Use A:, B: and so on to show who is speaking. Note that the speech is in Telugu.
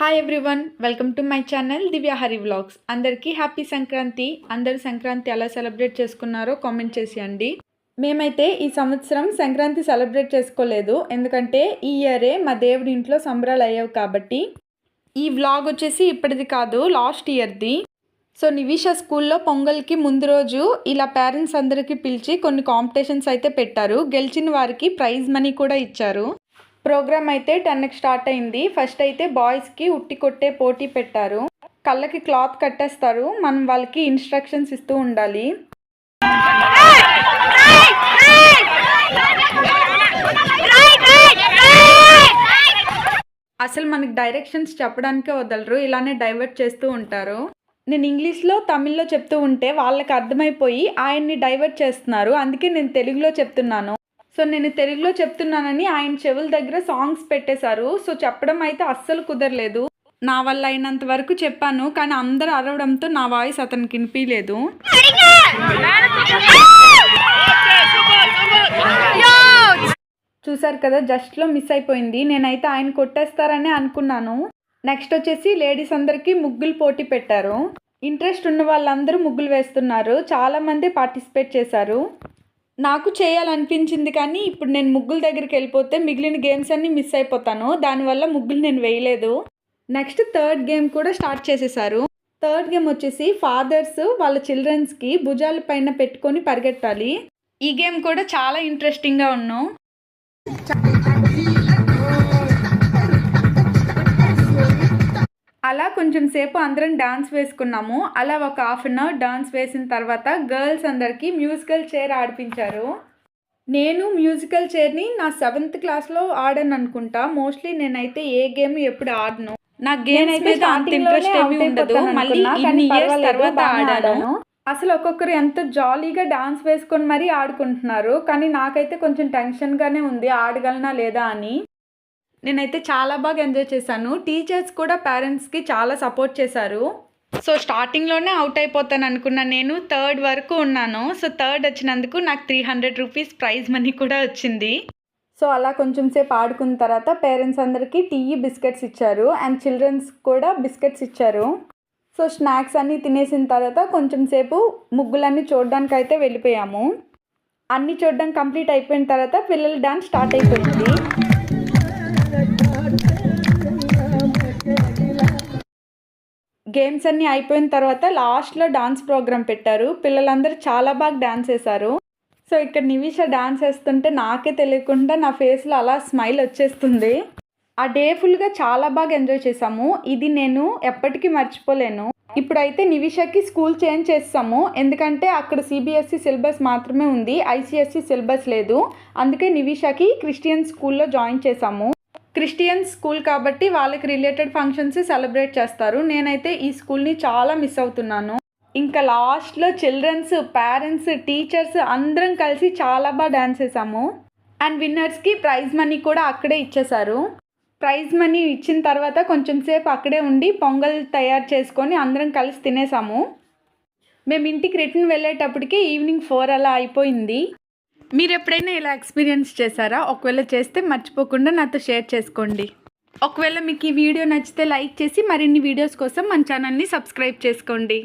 A: Hi everyone welcome to my channel Divya Hari vlogs అందరికీ హ్యాపీ సంక్రాంతి. అందరు సంక్రాంతి ఎలా సెలబ్రేట్ చేసుకున్నారో కామెంట్ చేసేయండి. మేమైతే ఈ సంవత్సరం సంక్రాంతి సెలబ్రేట్ చేసుకోలేదు. ఎందుకంటే ఈ ఇయరే మా దేవుడి ఇంట్లో సంబరాలు అయ్యావు కాబట్టి. ఈ వ్లాగ్ వచ్చేసి ఇప్పటిది కాదు లాస్ట్ ఇయర్ది సో నివిష స్కూల్లో పొంగల్కి ముందు రోజు ఇలా పేరెంట్స్ అందరికీ పిలిచి కొన్ని కాంపిటీషన్స్ అయితే పెట్టారు. గెలిచిన వారికి ప్రైజ్ మనీ కూడా ఇచ్చారు. ప్రోగ్రామ్ అయితే టెన్కి స్టార్ట్ అయింది. ఫస్ట్ అయితే బాయ్స్కి ఉట్టి కొట్టే పోటీ పెట్టారు. కళ్ళకి క్లాత్ కట్టేస్తారు. మనం వాళ్ళకి ఇన్స్ట్రక్షన్స్ ఇస్తూ ఉండాలి. అసలు మనకి డైరెక్షన్స్ చెప్పడానికే వదలరు. ఇలానే డైవర్ట్ చేస్తూ ఉంటారు. నేను ఇంగ్లీష్లో తమిళ్ళో చెప్తూ ఉంటే వాళ్ళకి అర్థమైపోయి ఆయన్ని డైవర్ట్ చేస్తున్నారు. అందుకే నేను తెలుగులో చెప్తున్నాను. సో నేను తెలుగులో చెప్తున్నానని ఆయన చెవుల దగ్గర సాంగ్స్ పెట్టేశారు. సో చెప్పడం అయితే అస్సలు కుదరలేదు. నా వల్ల అయినంత వరకు చెప్పాను కానీ అందరు అరవడంతో నా వాయిస్ అతనికి వినిపించలేదు. చూసారు కదా జస్ట్లో మిస్ అయిపోయింది. నేనైతే ఆయన కొట్టేస్తారని అనుకున్నాను. నెక్స్ట్ వచ్చేసి లేడీస్ అందరికీ ముగ్గులు పోటీ పెట్టారు. ఇంట్రెస్ట్ ఉన్న వాళ్ళందరూ ముగ్గులు వేస్తున్నారు. చాలామంది పార్టిసిపేట్ చేశారు. నాకు చేయాలనిపించింది కానీ ఇప్పుడు నేను ముగ్గుల దగ్గరికి వెళ్ళిపోతే మిగిలిన గేమ్స్ అన్నీ మిస్ అయిపోతాను. దానివల్ల ముగ్గులు నేను వేయలేదు. నెక్స్ట్ థర్డ్ గేమ్ కూడా స్టార్ట్ చేసేసారు. థర్డ్ గేమ్ వచ్చేసి ఫాదర్స్ వాళ్ళ చిల్డ్రన్స్కి భుజాల పైన పెట్టుకొని పరిగెట్టాలి ఈ గేమ్ కూడా చాలా ఇంట్రెస్టింగ్గా ఉన్నాం. అలా కొంచెం సేపు అందరం డాన్స్ వేసుకున్నాము. అలా ఒక హాఫ్ అన్ అవర్ డాన్స్ వేసిన తర్వాత గర్ల్స్ అందరికీ మ్యూజికల్ చైర్ ఆడిపించారు. నేను మ్యూజికల్ చైర్ని నా సెవెంత్ క్లాస్లో ఆడాను అనుకుంటా. మోస్ట్లీ నేనైతే ఏ గేమ్ ఎప్పుడు ఆడను. నా గేమ్స్ మీద అంత ఇంట్రెస్ట్ ఏమీ ఉండదు. మళ్ళీ ఇన్ని ఇయర్స్ తర్వాత ఆడాను. అసలు ఒక్కొక్కరు ఎంత జాలీగా డాన్స్ వేసుకొని మరీ ఆడుకుంటున్నారు. కానీ నాకైతే కొంచెం టెన్షన్గానే ఉంది. ఆడగలనా లేదా అని. నేనైతే చాలా బాగా ఎంజాయ్ చేశాను. టీచర్స్ కూడా పేరెంట్స్కి చాలా సపోర్ట్ చేశారు. సో స్టార్టింగ్లోనే అవుట్ అయిపోతాను అనుకున్నా నేను. థర్డ్ వరకు ఉన్నాను. సో థర్డ్ వచ్చినందుకు నాకు three hundred rupees prize money కూడా వచ్చింది. సో అలా కొంచెం సేపు ఆడుకున్న తర్వాత పేరెంట్స్ అందరికీ టీ బిస్కెట్స్ ఇచ్చారు. అండ్ చిల్డ్రన్స్ కూడా బిస్కెట్స్ ఇచ్చారు. సో స్నాక్స్ అన్నీ తినేసిన తర్వాత కొంచెం సేపు ముగ్గులన్నీ చూడడానికి అయితే వెళ్ళిపోయాము. అన్నీ చూడడం కంప్లీట్ అయిపోయిన తర్వాత పిల్లల డాన్స్ స్టార్ట్ అయిపోయింది. గేమ్స్ అన్నీ అయిపోయిన తర్వాత లాస్ట్లో డాన్స్ ప్రోగ్రామ్ పెట్టారు. పిల్లలందరూ చాలా బాగా డాన్స్ వేశారు. సో ఇక్కడ నివిష డాన్స్ వేస్తుంటే నాకే తెలియకుండా నా ఫేస్లో అలా స్మైల్ వచ్చేస్తుంది. ఆ డే ఫుల్గా చాలా బాగా ఎంజాయ్ చేసాము ఇది నేను ఎప్పటికీ మర్చిపోలేను. ఇప్పుడైతే నివిషకి స్కూల్ చేంజ్ చేస్తాము. ఎందుకంటే అక్కడ సిబిఎస్ఈ సిలబస్ మాత్రమే ఉంది. ఐసిఎస్సి సిలబస్ లేదు. అందుకే నివిషకి క్రిస్టియన్ స్కూల్లో జాయిన్ చేసాము క్రిస్టియన్ స్కూల్ కాబట్టి వాళ్ళకి రిలేటెడ్ ఫంక్షన్స్ సెలబ్రేట్ చేస్తారు. నేనైతే ఈ స్కూల్ని చాలా మిస్ అవుతున్నాను. ఇంకా లాస్ట్లో చిల్డ్రన్స్ పేరెంట్స్ టీచర్స్ అందరం కలిసి చాలా బాగా డాన్స్ చేసాము. అండ్ విన్నర్స్కి ప్రైజ్ మనీ కూడా అక్కడే ఇచ్చేశారు. ప్రైజ్ మనీ ఇచ్చిన తర్వాత కొంచెం సేపు అక్కడే ఉండి పొంగల్ తయారు చేసుకొని అందరం కలిసి తినేసాము. మేము ఇంటికి రిటర్న్ వెళ్ళేటప్పటికి ఈవినింగ్ ఫోర్ అలా అయిపోయింది. మీరు ఎప్పుడైనా ఇలా ఎక్స్పీరియన్స్ చేశారా? ఒకవేళ చేస్తే మర్చిపోకుండా నాతో షేర్ చేసుకోండి. ఒకవేళ మీకు ఈ వీడియో నచ్చితే లైక్ చేసి మరిన్ని వీడియోస్ కోసం మన ఛానల్ని సబ్స్క్రైబ్ చేసుకోండి.